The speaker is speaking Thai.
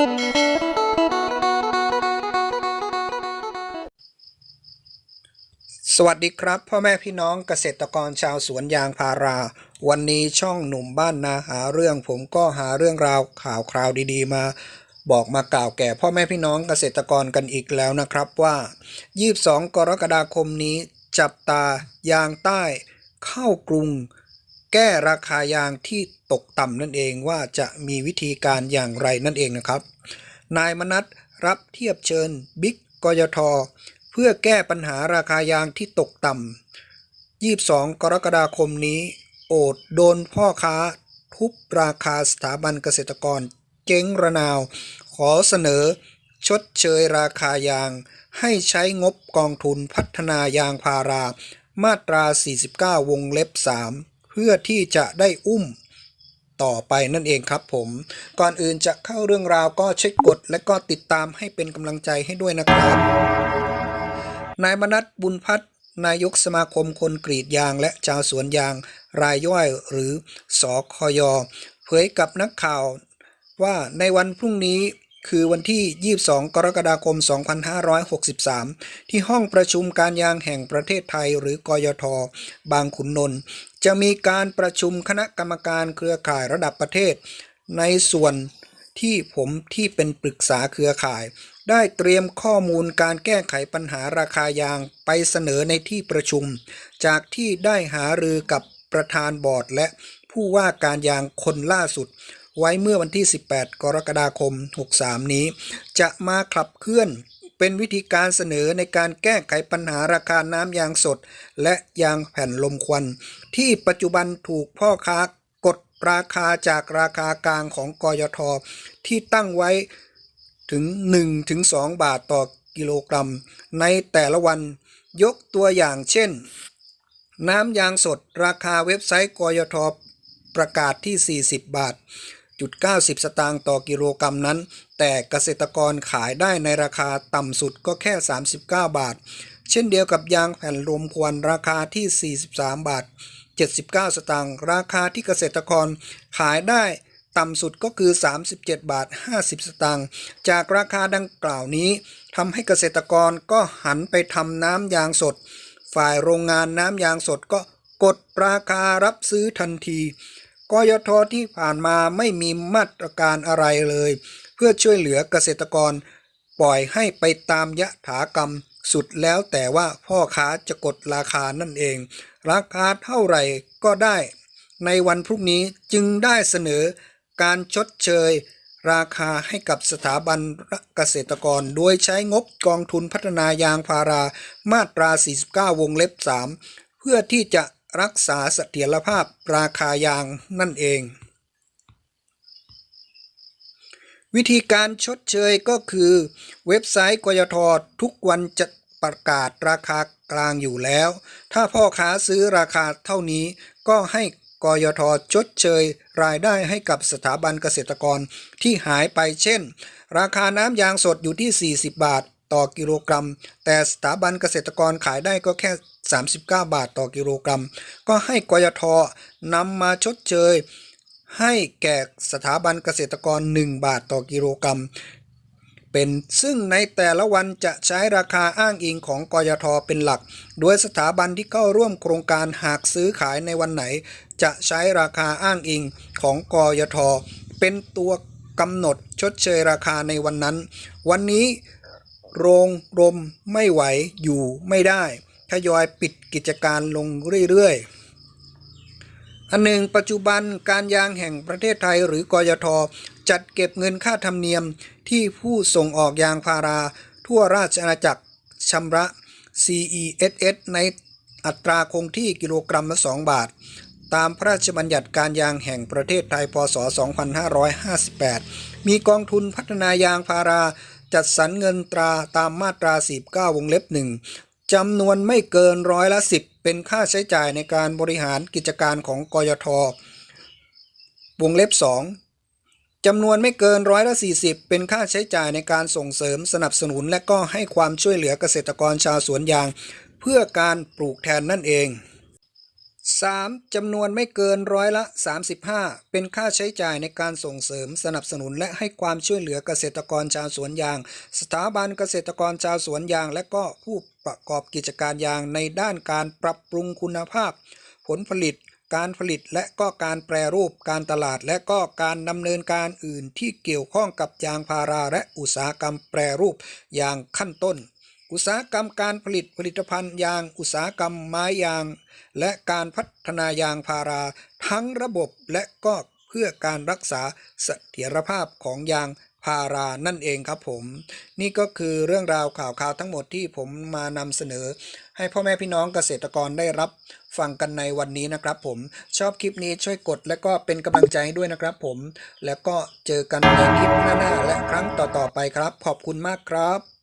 สวัสดีครับ พ่อแม่พี่น้องเกษตรกรชาวสวนยางพารา วันนี้ช่องหนุ่มบ้านนาหาเรื่องผมก็หาเรื่องราวข่าวคราวดีๆมาบอกมากล่าวแก่พ่อแม่พี่น้องเกษตรกรกันอีกแล้วนะครับว่า 22 กรกฎาคมนี้จับตายางใต้ เข้ากรุง แก้ราคายางที่ตกต่ำนั่นเองว่าจะมีวิธีการอย่างไรนั่นเองนะครับ นายมนัทรับเทียบเชิญบิ๊กกยท เพื่อแก้ปัญหาราคายางที่ตกต่ำ 22 กรกฎาคมนี้ โอดโดนพ่อค้า ทุบราคาสถาบันเกษตรกร เจ๊งระนาว ขอเสนอ ชดเชยราคายาง ให้ใช้งบกองทุนพัฒนายางพารา มาตรา 49 วงเล็บ 3 เพื่อที่จะได้อุ้มต่อไปนั่นเองครับผม ก่อนอื่นจะเข้าเรื่องราวก็เช็คกด และก็ติดตามให้เป็นกำลังใจให้ด้วยนะครับ นายมนัทบุญพัฒนายกสมาคมคนกรีดยางและชาวสวนยางรายย่อยหรือสอคอยเผยกับนักข่าวว่าในวันพรุ่งนี้คือวันที่ 22 กรกฎาคม 2563 ที่ห้องประชุมการยางแห่งประเทศไทยหรือกยท บางขุนนนท์ จะมีการประชุมคณะกรรมการเครือข่ายระดับประเทศ ในส่วนที่ผมที่เป็นปรึกษาเครือข่าย ได้เตรียมข้อมูลการแก้ไขปัญหาราคายางไปเสนอในที่ประชุม จากที่ได้หารือกับประธานบอร์ดและผู้ว่าการยางคนล่าสุด ไว้เมื่อวันที่ 18 กรกฎาคม 63 นี้ จะมาขับเคลื่อน เป็นวิธีการเสนอในการแก้ไขปัญหาราคาน้ำยางสด และยางแผ่นลมควัน ที่ปัจจุบันถูกพ่อค้ากดราคาจากราคากลางของกยท ที่ตั้งไว้ถึง 1-2 บาทต่อกิโลกรัม ในแต่ละวันยกตัวอย่างเช่น น้ำยางสดราคาเว็บไซต์กยท ประกาศที่ 40 บาท จุด90 สตางค์ต่อกิโลกรัมนั้น แต่เกษตรกรขายได้ในราคาต่ำสุดก็แค่ 39 บาท เช่นเดียวกับยางแผ่นรวมควันราคาที่ 43 บาท 79 สตางค์ราคาที่เกษตรกรขายได้ต่ำสุดก็คือ 37 บาท 50 สตางค์ จากราคาดังกล่าวนี้ทำให้เกษตรกรก็หันไปทำน้ำยางสด ฝ่ายโรงงานน้ำยางสดก็กดราคารับซื้อทันที กยทที่ผ่านมาไม่มีมาตรการอะไรเลย เพื่อช่วยเหลือเกษตรกร ปล่อยให้ไปตามยะถากรรมสุดแล้วแต่ว่าพ่อค้าจะกดราคานั่นเอง ราคาเท่าไหร่ก็ได้ ในวันพรุ่งนี้จึงได้เสนอการชดเชย ราคาให้กับสถาบันเกษตรกร โดยใช้งบกองทุนพัฒนายางพารามาตรา 49 วงเล็บ 3 เพื่อที่จะ รักษาเสถียรภาพราคายางนั่นเอง วิธีการชดเชยก็คือ เว็บไซต์กยททุกวันจะประกาศราคากลางอยู่แล้ว ถ้าพ่อค้าซื้อราคาเท่านี้ก็ให้กยทชดเชย รายได้ให้กับสถาบันเกษตรกรที่หายไปเช่น ราคาน้ำยางสดอยู่ที่ 40 บาท ต่อกิโลกรัม แต่สถาบันเกษตรกรขายได้ก็แค่ 39 บาทต่อกิโลกรัม ก็ให้กยทนำมาชดเชย ให้แก่สถาบันเกษตรกร 1 บาทต่อกิโลกรัม เป็นซึ่งในแต่ละวันจะใช้ราคาอ้างอิงของกยทเป็นหลัก โดยสถาบันที่เข้าร่วมโครงการหากซื้อขายในวันไหน จะใช้ราคาอ้างอิงของกยทเป็นตัวกำหนดชดเชยราคาในวันนั้น วันนี้ โรงรมไม่ไหวอยู่ไม่ได้ทยอยปิดกิจการลงเรื่อยๆ อันหนึ่งปัจจุบันการยางแห่งประเทศไทยหรือกยท จัดเก็บเงินค่าธรรมเนียมที่ผู้ส่งออกยางพารา ทั่วราชอาณาจักรชำระ CESS ในอัตราคงที่กิโลกรัมละ 2 บาท ตามพระราชบัญญัติการยางแห่งประเทศไทย พศ 2558 มีกองทุนพัฒนายางพารา จัดสรรเงินตราตามมาตรา 49 วงเล็บหนึ่งจำนวนไม่เกินร้อยละ 10 เป็นค่าใช้จ่ายในการบริหารกิจการของกยท วงเล็บ 2จำนวนไม่เกินร้อยละ 40 เป็นค่าใช้จ่ายในการส่งเสริมสนับสนุนและก็ให้ความช่วยเหลือเกษตรกรชาวสวนยาง เพื่อการปลูกแทนนั่นเอง 3. จำนวนไม่เกินร้อยละ 35 เป็นค่าใช้จ่ายในการส่งเสริมสนับสนุนและให้ความช่วยเหลือเกษตรกรชาวสวนยาง สถาบันเกษตรกรชาวสวนยาง และก็ผู้ประกอบกิจการยางในด้านการปรับปรุงคุณภาพ ผลผลิต การผลิตและก็การแปรรูปการตลาด และก็การดำเนินการอื่นที่เกี่ยวข้องกับยางพาราและอุตสาหกรรมแปรรูปยางขั้นต้น อุตสาหกรรมการผลิตผลิตภัณฑ์ยาง อุตสาหกรรมไม้ยาง และการพัฒนายางพารา ทั้งระบบและก็เพื่อการรักษาเสถียรภาพของยางพารานั่นเองครับผม นี่ก็คือเรื่องราวข่าวข่าวทั้งหมดที่ผมมานำเสนอ ให้พ่อแม่พี่น้องเกษตรกรได้รับฟังกันในวันนี้นะครับผมชอบคลิปนี้ช่วยกดและก็เป็นกำลังใจให้ด้วยนะครับผม แล้วก็เจอกันในคลิปหน้าๆและครั้งต่อๆไปครับ ขอบคุณมากครับ